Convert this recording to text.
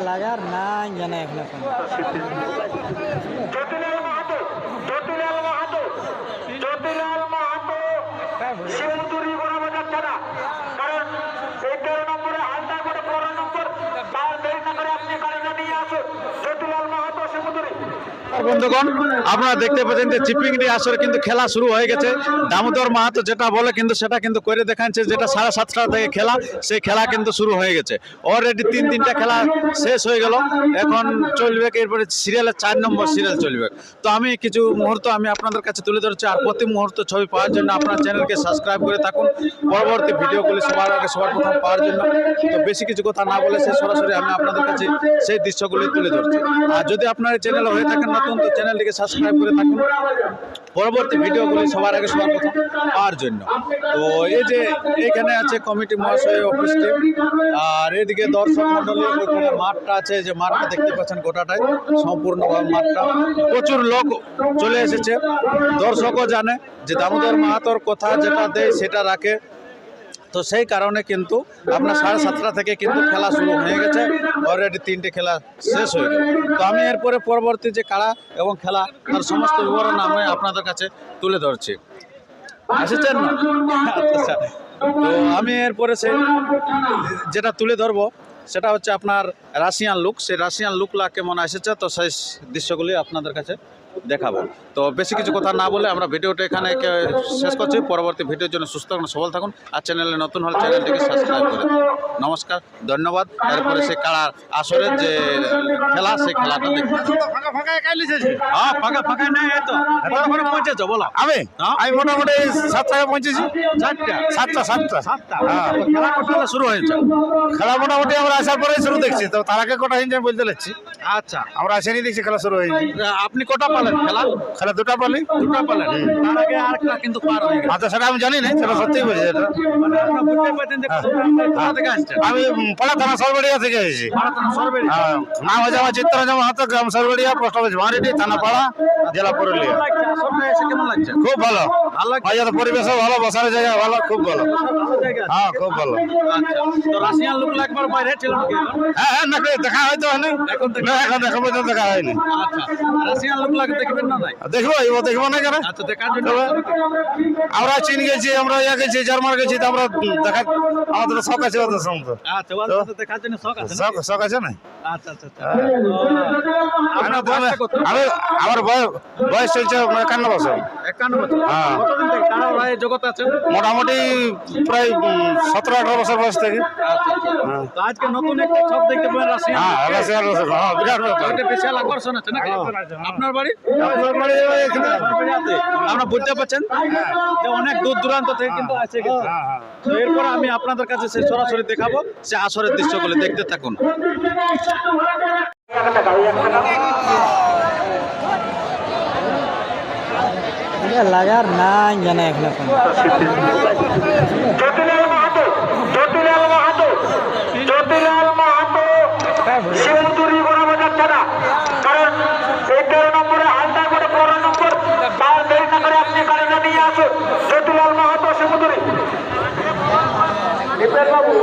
লাগার নাই, জানে এখন ছাড়া কারণ এই নম্বরে হালদার করে পনেরো নম্বর তার দেরি না করে আপনি গাড়িটা নিয়ে আসুন বন্ধুগণ, আপনারা দেখতে পাচ্ছেন যে চিপিংড়ি আসরে কিন্তু খেলা শুরু হয়ে গেছে। দামোদর মাহাতো যেটা বলে কিন্তু সেটা কিন্তু করে দেখাচ্ছে যেটা সাড়ে সাতটা থেকে খেলা, সেই খেলা কিন্তু শুরু হয়ে গেছে। অলরেডি তিন তিনটা খেলা শেষ হয়ে গেল। এখন চলবে এরপরে সিরিয়ালের চার নম্বর সিরিয়াল চলবে। তো আমি কিছু মুহূর্ত আমি আপনাদের কাছে তুলে ধরছি আর প্রতি মুহূর্ত ছবি পাওয়ার জন্য আপনার চ্যানেলকে সাবস্ক্রাইব করে থাকুন। পরবর্তী ভিডিওগুলি সবার আগে সবার প্রথম পাওয়ার জন্য। তো বেশি কিছু কথা না বলে সে সরাসরি আমি আপনাদের কাছে সেই দৃশ্যগুলি তুলে ধরছি। আর যদি আপনার চ্যানেল হয়ে থাকেন নতুন, তো চ্যানেলটিকে সাবস্ক্রাইব করে থাকুন। পরবর্তী ভিডিওগুলি সবার আগে সবার প্রথম পাওয়ার জন্য। তো এই যে এখানে আছে কমিটি মহাশয় অফিসটি আর এদিকে দর্শক মন্ডলী মাঠটা আছে, যে মাঠটা দেখতে পাচ্ছেন গোটাটাই, সম্পূর্ণভাবে মাঠটা। প্রচুর লোক চলে এসেছে। দর্শকও জানে যে দামোদর মাহাতোর কথা যেটা দেয় সেটা রাখে। তো সেই কারণে কিন্তু আপনার সাড়ে সাতটা থেকে কিন্তু খেলা শুরু হয়ে গেছে। অলরেডি তিনটে খেলা শেষ হয়ে গেল তো আমি এরপরে পরবর্তী যে খেলা এবং খেলা, তার সমস্ত বিবরণ আমি আপনাদের কাছে তুলে ধরছি। এসেছেন না? আচ্ছা। তো আমি এরপরে সে যেটা তুলে ধরবো সেটা হচ্ছে আপনার রাশিয়ান লুক সেই রাশিয়ান লুকলা কেমন এসেছে তো সেই দৃশ্যগুলি আপনাদের কাছে দেখাবো। তো বেশি কিছু কথা না বলে আমরা ভিডিওটা এখানে শেষ করছি। পরবর্তী ভিডিওর জন্য সুস্থ থাকুন সবল থাকুন। আর চ্যানেলে নতুন হলে চ্যানেলটিকে সাবস্ক্রাইব করে নমস্কার ধন্যবাদ। এরপরে সেই কাড়ার আসরের যে খেলা সেই খেলাটা দেখুন হ্যাঁ ফাঁকা ফাঁকা নেই তো। এখন বলো। আমি? হ্যাঁ? আমি মোটামুটি সাতটায় পৌঁছেছি। চারটা সাতটা সাতটা। সাতটা? হ্যাঁ। খেলা শুরু হয়েছে। খেলা মোটামুটি আমরা আসার পরে শুরু দেখছি। তো তার আগে কটা হিঞ্জ বলতে লাগছি। আচ্ছা। আমরা আসেনি দেখছি খেলা শুরু হয়েছে আপনি কটা পালেন খেলা? খেলা দুটা পালি। দুটা পালেন। তার আগে আরেকটা কিন্তু পার হয়ে গেছে। আচ্ছা সেটা আমি জানি না সেটা সত্যিই বলছি এটা মানে আপনারা বুঝতে পারছেন যে কোথা থেকে আসছেন? আমি পাড়া থানা সরবড়িয়া থেকে এসেছি। হ্যাঁ, নাম হচ্ছে আমার চিত্তরঞ্জন মাহাতো গ্রাম সরবড়িয়া পোস্ট অফিস ভাঁড়িটি থানা পাড়া জেলা পুরুলিয়া। খুব ভালো। ভালো পরিবেশও ভালো বসার জায়গা ভালো খুব ভালো। হ্যাঁ খুব ভালো। আচ্ছা রাশিয়ান লোক বাইরে ছিল হ্যাঁ হ্যাঁ না দেখা হয়তো হয়নি। এখন দেখা- পর্যন্ত দেখা হয়নি। আচ্ছা রাশিয়ান লোক লাগে দেখবেন না দেখব ও দেখব না কেন? আচ্ছা আমরা চীন গেছি আমরা ইয়া গেছি জার্মান গেছি তো আমরা দেখা আমাদের শখ আছে ওদের সঙ্গে শখ আছে না? আচ্ছা আচ্ছা আচ্ছা। আমার বয়স বয়স চলছে একান্ন বছর। একান্ন বছর। হ্যাঁ। কতদিন থেকে? আছেন? মোটামুটি প্রায় সতেরো আঠারো বছর বয়স থেকে। হ্যাঁ তো আজকে নতুন একটা ছক দেখতে পেলেন রাশিয়ান হ্যাঁ হ্যাঁ বিরাট ব্যাপার ওইটা বিশাল আকর্ষণ আছে নাকি? আপনার বাড়ি? আপনার বাড়ি এখানে? আমরা বুঝতে পারছেন? যে অনেক দূর দূরান্ত থেকে কিন্তু আসে গেছে। হ্যাঁ হ্যাঁ। এরপর আমি আপনাদের কাছে সে সরাসরি দেখাবো সে আসরের দৃশ্যগুলো দেখতে থাকুন। লাগার নাই জানে এখন এখন জ্যোতিলাল মাহাতো জ্যোতিলাল মাহাতো জ্যোতিলাল মাহাতো শিবচুরি যাচ্ছে না কারণ এই তেরো নম্বরে হালদার করে পনেরো নম্বর তার না করে আপনি গাড়িটা নিয়ে আসুন। জ্যোতিলাল মাহাতো দীপেন বাবু